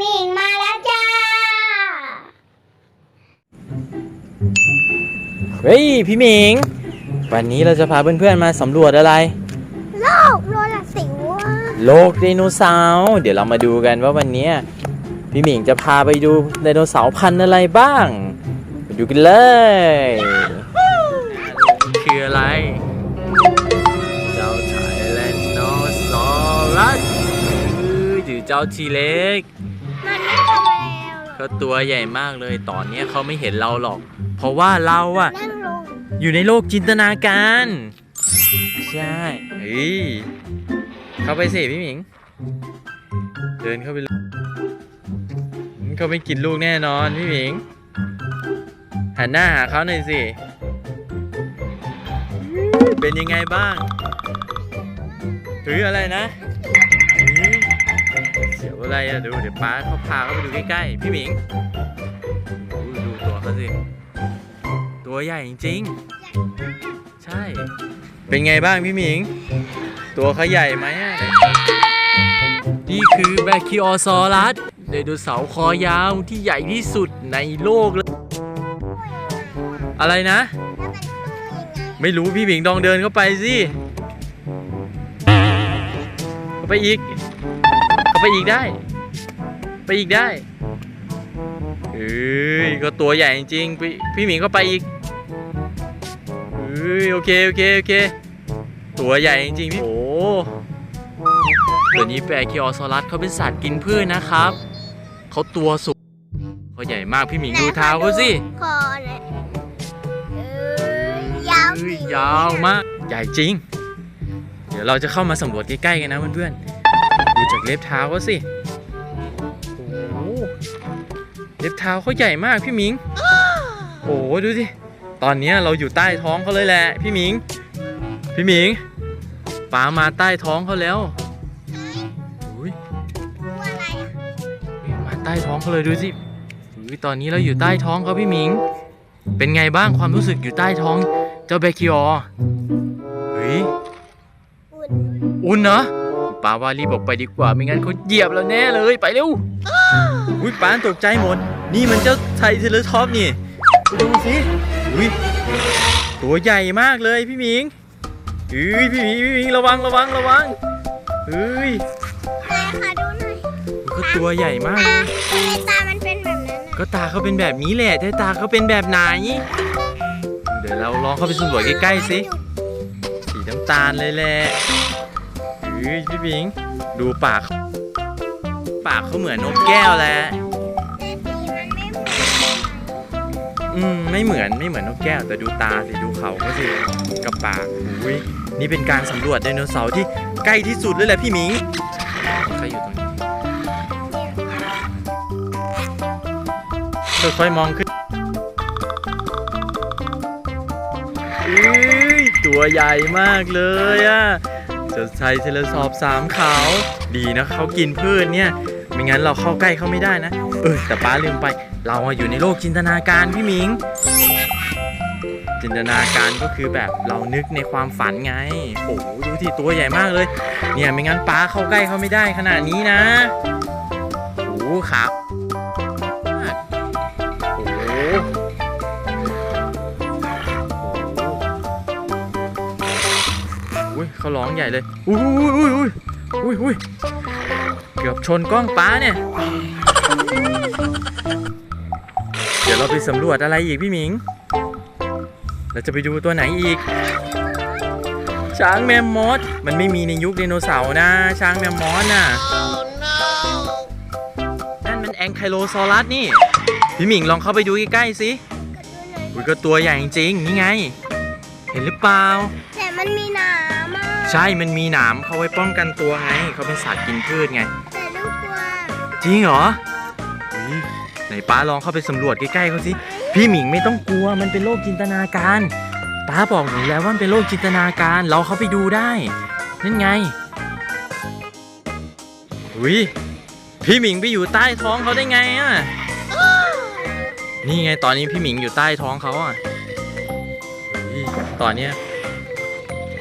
หมิงมาแล้วจ้า เฮ้ย พี่หมิง วันนี้เราจะพาเพื่อนๆมาสำรวจอะไร โลกโรลสิวอะโลกไดโนเสาร์ เดี๋ยวเรามาดูกันว่าวันเนี้ยพี่หมิงจะพาไปดูไดโนเสาร์พันธุ์อะไรบ้าง ไปดูกันเลยคืออะไร เจ้าไทแลนโนซอรัสหรือเจ้าทีเล็ก มันไม่ทำอะไรเราหรอกก็ตัวใหญ่มากเลย ตอนเนี้ยเขาไม่เห็นเราหรอก เพราะว่าเราอะนั่งลงอยู่ในโลกจินตนาการ ใช่เฮ้ยเข้าไปสิพี่หมิง เดินเข้าไปเลยเขาไม่กินลูกแน่นอนพี่หมิง หันหน้าหาเขาหน่อยสิ เป็นยังไงบ้างหรืออะไรนะหือ เสียวอะไรอะดูเดี๋ยวป้าเขาพาเขาไปดูใกล้ๆพี่หมิงดูตัวเขาสิตัวใหญ่จริงๆใช่ เป็นไงบ้างพี่หมิง ตัวเขาใหญ่ไหมนี่คือแบคคิออซอรัสไดโนเสาร์คอยาวที่ใหญ่ที่สุดในโลกเลยอะไรนะ ไม่รู้พี่หมิงลองเดินเข้าไปสิเข้าไปอีก ไปอีกได้ ไปอีกได้เอ้ยก็ตัวใหญ่จริงๆพี่พี่หมิงเข้าไปอีกเอ้ยโอเคโอเคโอเค ตัวใหญ่จริงๆพี่โอ้ตัวนี้แปลคิออซอรัสเขาเป็นสัตว์กินพืชนะครับเขาตัวสูงเขาใหญ่มากพี่หมิงดูเท้าเขาสิคอเลยเอ้ยยาวเอ้สิยยาวมาก ใหญ่จริง เดี๋ยวเราจะเข้ามาสำรวจใกล้ๆกันนะเพื่อนๆดู จากเล็บเท้าเขาสิโอ้โหเล็บเท้าเขาใหญ่มากพี่หมิง โอ้โหดูสิ ตอนเนี้ยเราอยู่ใต้ท้องเขาเลยแหละพี่หมิง พี่หมิงป๋ามาใต้ท้องเขาแล้วอุ้ยตัวอะไรอะมาใต้ท้องเขาเลยดูสิอุ้ยตอนนี้เราอยู่ใต้ท้องเขาพี่หมิง เป็นไงบ้างความรู้สึกอยู่ใต้ท้องเจ้าแบคคิออเฮ้ย อุ่น อุ่นเนาะ ป้าว่ารีบออกไปดีกว่าไม่งั้นเขาเหยียบเราแน่เลยไปเร็วอุ้ยป้าตกใจหมด นี่มันเจ้าไทเทเลท็อปนี่ดูสิอุ้ยตัวใหญ่มากเลยพี่หมิงเฮ้ยพี่หมิงพี่หมิงระวังระวังระวังเฮ้ยไหนขอดูหน่อยก็ตัวใหญ่มากตาทำไมตามันเป็นแบบนั้นก็ตาเขาเป็นแบบนี้แหละแต่ตาเขาเป็นแบบไหน เดี๋ยวเราลองเข้าไปสำรวจใกล้ๆสิสีน้ำตาลเลยแหละ ฮ้ยพี่บิง ดูปากเขาปากเขาเหมือนนกแก้วแหละแต่สีมันไม่เหมือนอืมไม่เหมือนไม่เหมือนนกแก้ว แต่ดูตาสิดูเขาเขาสิกับปากอุ้ยนี่เป็นการสำรวจไดโนเสาร์ที่ใกล้ที่สุดเลยแหละพี่หมิงเขาอยู่ตรงนี้ค่อยๆมองขึ้นอุ้ยตัวใหญ่มากเลยอะ จะใช้เทเลสอบสามขาดีนะเขากินพืชเนี่ย ไม่งั้นเราเข้าใกล้เขาไม่ได้นะ เออแต่ป้าลืมไป เราอะอยู่ในโลกจินตนาการพี่หมิง จินตนาการก็คือแบบเรานึกในความฝันไง โอ้โหดูที่ตัวใหญ่มากเลย เนี่ยไม่งั้นป้าเข้าใกล้เขาไม่ได้ขนาดนี้นะโอ้โหครั เขาร้องใหญ่เลย อุ้ยอุ้ยอุ้ยอุ้ยอุ้ยเกือบชนกล้องป้าเนี่ย เดี๋ยวเราไปสำรวจอะไรอีกพี่หมิง เราจะไปดูตัวไหนอีก ช้างแมมมอส มันไม่มีในยุคไดโนเสาร์นะ ช้างแมมมอสน่ะนั่นมันแองไคโลซอรัสนี่ พี่หมิงลองเข้าไปดูใกล้ๆสิอุ้ยก็ตัวใหญ่จริงๆนี่ไง เห็นหรือเปล่า แต่มันมีหนามอะ ใช่มันมีหนามเขาไว้ป้องกันตัวไงเขาเป็นสัตว์กินพืชไง แต่ลูกกลัวจริงเหรออุ๊ยไหนป้าลองเข้าไปสำรวจใกล้ๆเขาสิ พี่หมิงไม่ต้องกลัวมันเป็นโลกจินตนาการ ป้าบอกหนูแล้วว่ามันเป็นโลกจินตนาการ เราเข้าไปดูได้ นั่นไงอุ้ยพี่หมิงไปอยู่ใต้ท้องเขาได้ไงอะ นี่ไงตอนนี้พี่หมิงอยู่ใต้ท้องเขาอะอุ๊ยตอนเนี้ย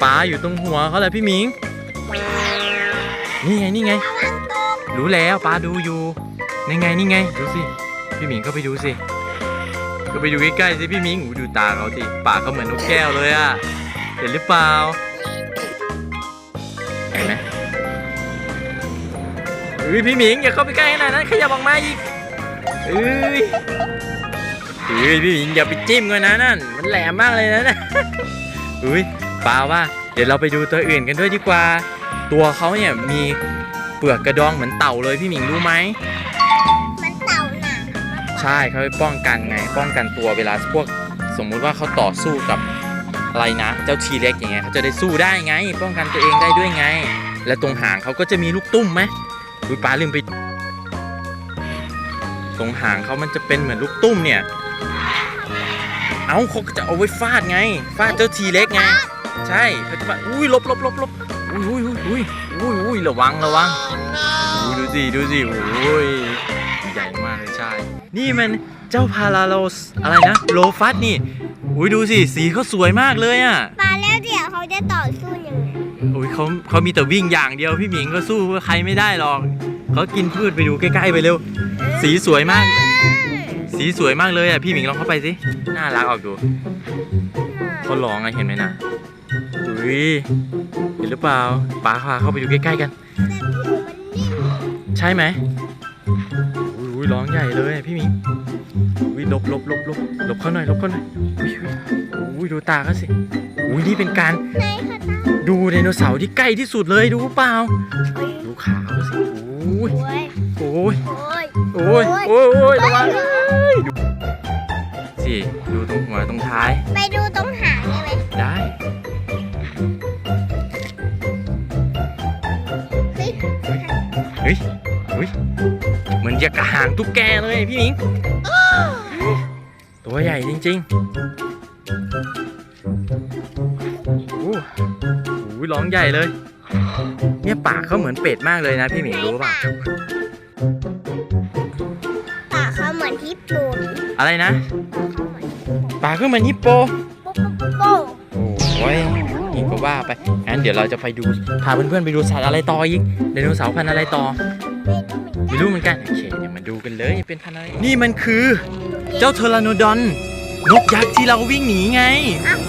ป้าอยู่ตรงหัวเขาแหละพี่หมิง นี่ไงนี่ไงระวังตกรู้แล้วป้าดูอยู่นี่ไงนี่ไงดูสิพี่หมิงก็ไปดูสิก็ไปดูใกล้ๆสิพี่หมิงอู้ดูตาเขาสิปากเขาเหมือนนกแก้วเลยอะเห็นหรือเปล่าเห็นไหมเอ้ยพี่หมิงอย่าเข้าไปใกล้ขนาดนั้นขยับออกมาอีกเอ้ยเอ้ยพี่หมิงอย่าไปจิ้มกันนะนั่นมันแหลมมากเลยนะน่ะเฮ้ย ป้าว่าเดี๋ยวเราไปดูตัวอื่นกันด้วยดีกว่า ตัวเขาเนี่ยมีเปลือกกระดองเหมือนเต่าเลยพี่หมิงรู้ไหมมันเต่าหนาใช่เขาไปป้องกันไง ป้องกันตัวเวลาพวกสมมุติว่าเขาต่อสู้กับอะไรนะ เจ้าทีเล็กอย่างเงี้ยเขาจะได้สู้ได้ไง ป้องกันตัวเองได้ด้วยไง และตรงหางเขาก็จะมีลูกตุ้มไหมอุ้ยป้าลืมไป ตรงหางเขามันจะเป็นเหมือนลูกตุ้มเนี่ย เอ้าเขาก็จะเอาไว้ฟาดไง ฟาดเจ้าทีเล็กไง ใช่เขาจะฟาดอุ้ยหลบหลบหลบหลบอุ้ยอุ้ยอุ้ยอุ้ยอุ้ยระวังระวังอุ้ยดูสิดูสิโอ้ยใหญ่มากเลยใช่ นี่มันเจ้าพาราโลสอะไรนะโลฟัสนี่อุ้ยดูสิสีเขาสวยมากเลยอะปลาแล้วเดี๋ยวเขาจะต่อสู้ยังไงอุ้ยเขาเขามีแต่วิ่งอย่างเดียวพี่หมิงก็สู้ใครไม่ได้หรอกเขากินพืชไปดูใกล้ๆไปเร็ว สีสวยมาก สีสวยมากเลยอะพี่หมิงลองเข้าไปสิน่ารักออกดูเขาร้องอะเห็นไหมนะอุ้ยเห็นหรือเปล่าป้าพาเข้าไปดูใกล้ๆกัน ใช่ไหมอุ้ยอุ้ยร้องใหญ่เลยอะพี่หมิงอุ้ยหลบหลบหลบหลบหลบเขาหน่อยหลบเขาหน่อยอุ้ยอุ้ยอุ้ยดูตาเขาสิอุ้ยนี่เป็นการไหนคะตาดูไดโนเสาร์ที่ใกล้ที่สุดเลยดูเปล่าโอ้ยดูขาเขาสิอุ้ยโอ้ยโอ้ยโอ้ยโอ้ยโอ้ยโอ้ยโอ้ยระวังเลย กระหางตุ๊กแกเลยพี่หมิงตัวใหญ่จริงๆโอ้โหร้องใหญ่เลย เนี่ยปากเขาเหมือนเป็ดมากเลยนะพี่หมิงรู้เปล่าปากเขาเหมือนฮิปโปอะไรนะ ปากก็เหมือนฮิปโปโป๊ะโป๊ะโป๊ะโอ้ยนี่ก็ว่าไปงั้นเดี๋ยวเราจะไปดูพาเพื่อนๆไปดูสัตว์อะไรต่ออีกไดโนเสาร์พันธุ์อะไรต่อ ไม่รู้เหมือนกันโอเคเดี๋ยวมาดูกันเลยเป็นพันธุ์อะไรนี่มันคือ เจ้าเทอร์ราโนดอนนกยักษ์ที่เราวิ่งหนีไง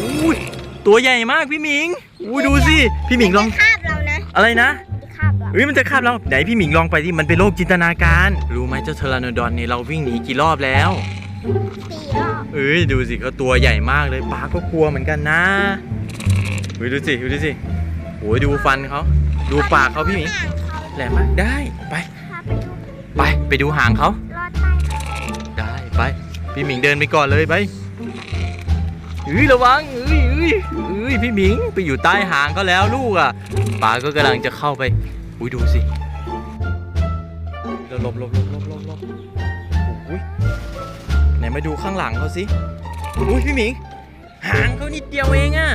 อุ้ยตัวใหญ่มากพี่หมิงอุ้ยดูสิพี่หมิงลองคาบเรานะอะไรนะคาบเราเฮ้ยมันจะคาบเราไหนพี่หมิงลองไปที่มันเป็นโลกจินตนาการ รู้ไหมเจ้าเทอร์ราโนดอนเนี่ยเราวิ่งหนีกี่รอบแล้วสี่รอบเอ้ยดูสิเขาตัวใหญ่มากเลยป้าก็กลัวเหมือนกันนะเฮ้ยดูสิดูสิโอ้ยดูฟันเขาดูปากเขาพี่หมิงหางเขาแหลมมากได้ไปพา ไปดูไปไปดูหางเขารอดใต้เขาได้ไปพี่หมิงเดินไปก่อนเลยไปเอ้ยระวังเอ้ยเอ้ยเอ้ยพี่หมิงไปอยู่ใต้หางเขาแล้วลูกอะป้าก็กำลังจะเข้าไปอุ้ยดูสิหลบหลบหลบหลบหลบหลบอุ้ยไหนมาดูข้างหลังเขาสิอุ้ยพี่หมิงหางเขานิดเดียวเองอะ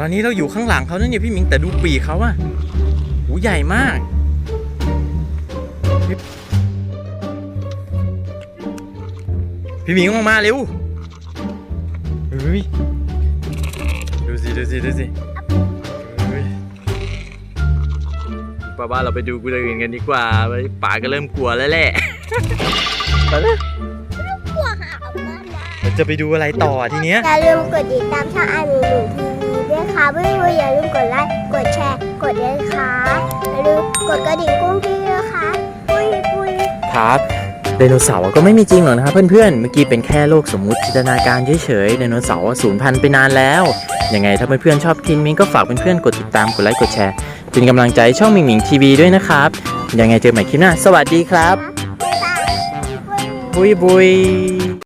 ตอนนี้เราอยู่ข้างหลังเขานั่นเนี่ยพี่หมิงแต่ดูปีกเขาอะหูใหญ่มาก พี่หมิงออกมาเร็วเฮ้ยดูสิดูสิดูสิเฮ้ยป้าบ้านเราไปดูกูอื่นกันดีกว่าไปป๋าก็เริ่มกลัวแล้วแหละไปเลยกลัวหางมากนะเราจะไปดูอะไรต่อทีเนี้ยอย่าลืมกดติดตามช่องไอหนึ่งห นึ่งทีวีด้วยค่ะเพื่อนๆอย่าลืมกดไลค์ กดแชร์ กดเลยค่ะอย่าลืมกดกระดิ่งกุ้งกิ้งด้วยค่ะปุ้ยปุ้ยครับไดโนเสาร์ก็ไม่มีจริงหรอกนะครับเพื่อนๆ เมื่อกี้เป็นแค่โลกสมมุติจินตนาการเฉยๆไดโนเสาร์สูญพันธุ์ไปนานแล้ว ยังไงถ้าเพื่อนๆชอบคินมิงก็ฝากเพื่อนๆกดติดตามกดไลค์กดแชร์เป็นกำลังใจให้ช่องมิงมิงทีวีด้วยนะครับ ยังไงเจอกันใหม่คลิปหน้า สวัสดีครับ บ๊ายบายปุ้ยบุยบุย